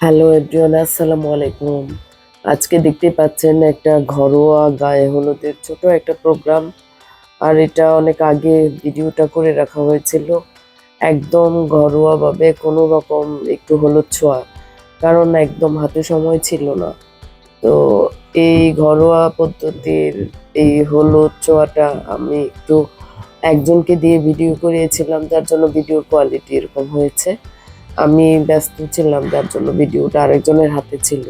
Hello everyone আসসালামু আলাইকুম আজকে দেখতে পাচ্ছেন একটা ঘরোয়া গায়ে হলুদের ছোট একটা প্রোগ্রাম আর এটা অনেক আগে ভিডিওটা করে রাখা হয়েছিল। একদম ঘরোয়াভাবে কোনো রকম একটু হলুদ ছোঁয়া। কারণ একদম হাতে সময় ছিল না। তো এই ঘরোয়া পদ্ধতির এই হলুদ ছোঁয়াটা আমি একটু একজনকে দিয়ে ভিডিও করিয়েছিলাম, যার জন্য ভিডিও কোয়ালিটি এরকম হয়েছে। আমি ব্যস্ত ছিলাম, যার জন্য ভিডিওটা আরেকজনের হাতে ছিল।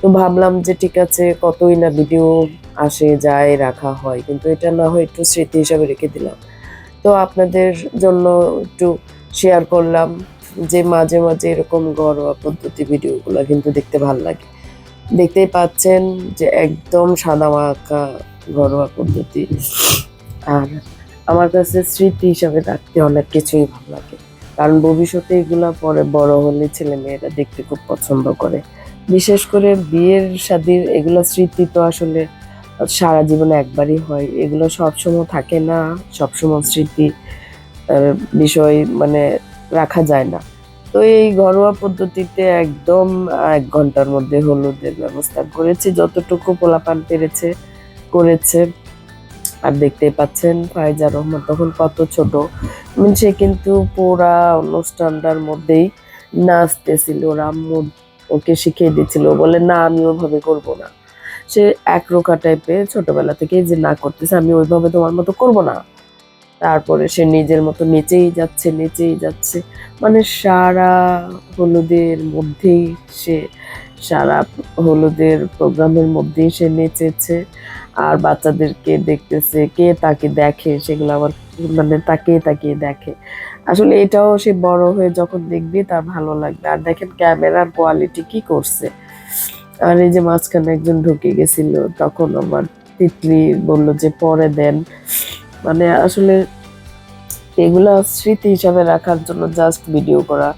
তো ভাবলাম যে ঠিক আছে, কতই না ভিডিও আসে, যায়, রাখা হয়, কিন্তু এটা না হয় একটু স্মৃতি হিসাবে রেখে দিলাম। তো আপনাদের জন্য একটু শেয়ার করলাম যে মাঝে মাঝে এরকম ঘরোয়া পদ্ধতি ভিডিওগুলো কিন্তু দেখতে ভালো লাগে। দেখতেই পাচ্ছেন যে একদম সাদা মাখা ঘরোয়া পদ্ধতি। আর আমার কাছে স্মৃতি হিসাবে রাখতে অনেক কিছুই ভালো লাগে। কারণ ভবিষ্যতে এগুলো পরে বড় হলে ছেলে মেয়েরা দেখতে খুব পছন্দ করে। বিশেষ করে বিয়ের শাদির এগুলো স্মৃতি তো আসলে সারা জীবনে একবারই হয়। এগুলো সবসময় থাকে না, সবসময় স্মৃতি বিষয় মানে রাখা যায় না। তো এই ঘরোয়া পদ্ধতিতে একদম এক ঘণ্টার মধ্যে হলুদের ব্যবস্থা করেছি, যতটুকু পোলাপান পেরেছে, করেছে। আর দেখতে পাচ্ছেন ফাইজা রহমান তখন কত ছোট। সে কিন্তু পুরা অনুষ্ঠানটার মধ্যেই নাচতেছিল, রাম্মু ওকে শিখিয়ে দিচ্ছিল বলে, না, আমি ওইভাবে করব না। সে একরোখা টাইপের ছোটবেলা থেকে যে, না, করতেছে, আমি ওইভাবে তোমার মতো করব না। তারপরে সে নিজের মতো নেচেই যাচ্ছে নেচেই যাচ্ছে। মানে সারা হলুদের মধ্যেই সে, সারা হলুদের প্রোগ্রামের মধ্যেই সে নেচেছে। আর বাচ্চাদেরকে দেখতেছে, কে তাকে দেখে, সেগুলো আবার মানে তাকিয়ে তাকিয়ে দেখে। আসলে এটাও সে বড় হয়ে যখন দেখবে তার ভালো লাগবে। আর দেখেন ক্যামেরার কোয়ালিটি কি করছে। আর এই যে মাঝখানে একজন ঢুকে গেছিল, তখন আমার তিতলি বলল যে, পরে দেন। মানে আসলে এগুলা স্মৃতি হিসাবে রাখার জন্য জাস্ট ভিডিও করা।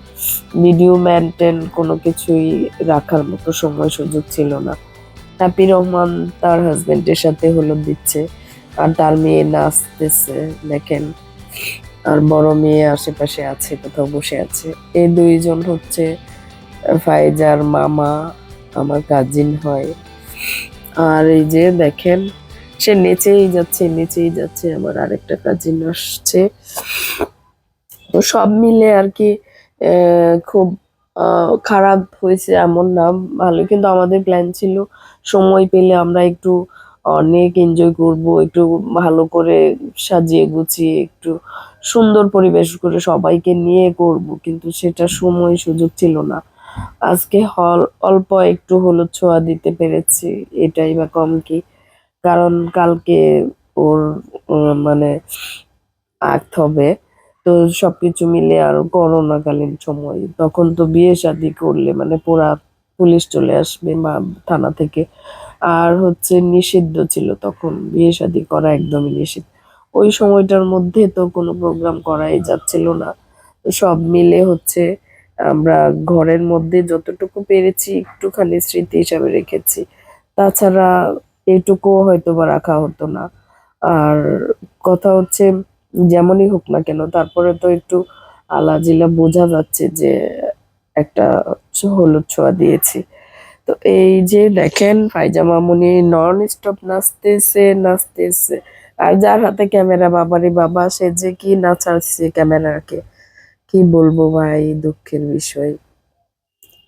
ভিডিও মেনটেন কোনো কিছুই রাখার মতো সময় সুযোগ ছিল না। হ্যাপি রহমান তার হাজবেন্ডের সাথে হলুদ দিচ্ছে। আর তার মেয়ে নাচতেছে, দেখেন। আর বড় মেয়ে আশেপাশে আছে, কোথাও বসে আছে। এই দুইজন হচ্ছে ফাইজার মামা, আমার কাজিন হয়। আর এই যে দেখেন, সে নেচেই যাচ্ছে নেচেই যাচ্ছে। আমার আরেকটা কাজিন আসছে। তো সব মিলে আর কি খুব খারাপ হয়েছে এমন না ভালো কিন্তু আমাদের প্ল্যান ছিল সময় পেলে আমরা একটু অনেক এনজয় করব, একটু ভালো করে সাজিয়ে গুছিয়ে, একটু সুন্দর পরিবেশ করে সবাইকে নিয়ে করব। কিন্তু সেটা সময় সুযোগ ছিল না। আজকে হল, অল্প একটু হলুদ ছোঁয়া দিতে পেরেছি, এটাই বা কম কি। কারণ কালকে ওর মানে আক্ত হবে। তো সবকিছু মিলে আর করোনাকালীন সময়। তখন তো বিয়ে শাদি করলে মানে পুরা পুলিশ চলে আসবে বা থানা থেকে। আর হচ্ছে নিষিদ্ধ ছিল তখন, বিয়ে শাদি করা একদমই নিষিদ্ধ। ওই সময়টার মধ্যে তো কোনো প্রোগ্রাম করাই যাচ্ছিল না। সব মিলে হচ্ছে আমরা ঘরের মধ্যে যতটুকু পেরেছি একটুখানি স্মৃতি হিসাবে রেখেছি। তাছাড়া এইটুকুও হয়তো বা রাখা হতো না। আর কথা হচ্ছে যেমনই হোক না কেন, তারপরে তো একটু আলাজিলা বোঝা যাচ্ছে যে একটা হলুদ ছোঁয়া দিয়েছি। তো এই যে দেখেন ফাইজা মামুনি নন স্টপ নাচতেছে নাচতেছে। আর যার হাতে ক্যামেরা, বাবারে বাবা, সে যে কি নাচাচ্ছে ক্যামেরাকে? কি বলব ভাই, দুঃখের বিষয়।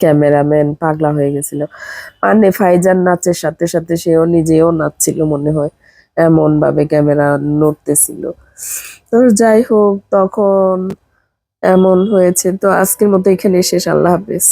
ক্যামেরাম্যান পাগলা হয়ে গেছিল। মানে ফাইজার নাচের সাথে সাথে সেও নিজেও নাচছিল মনে হয়। এমন ভাবে ক্যামেরা নড়তেছিল। তো যাই হোক, তখন এমন হয়েছে। তো আজকের মতো এখানে শেষ। আল্লাহ হাফেজ।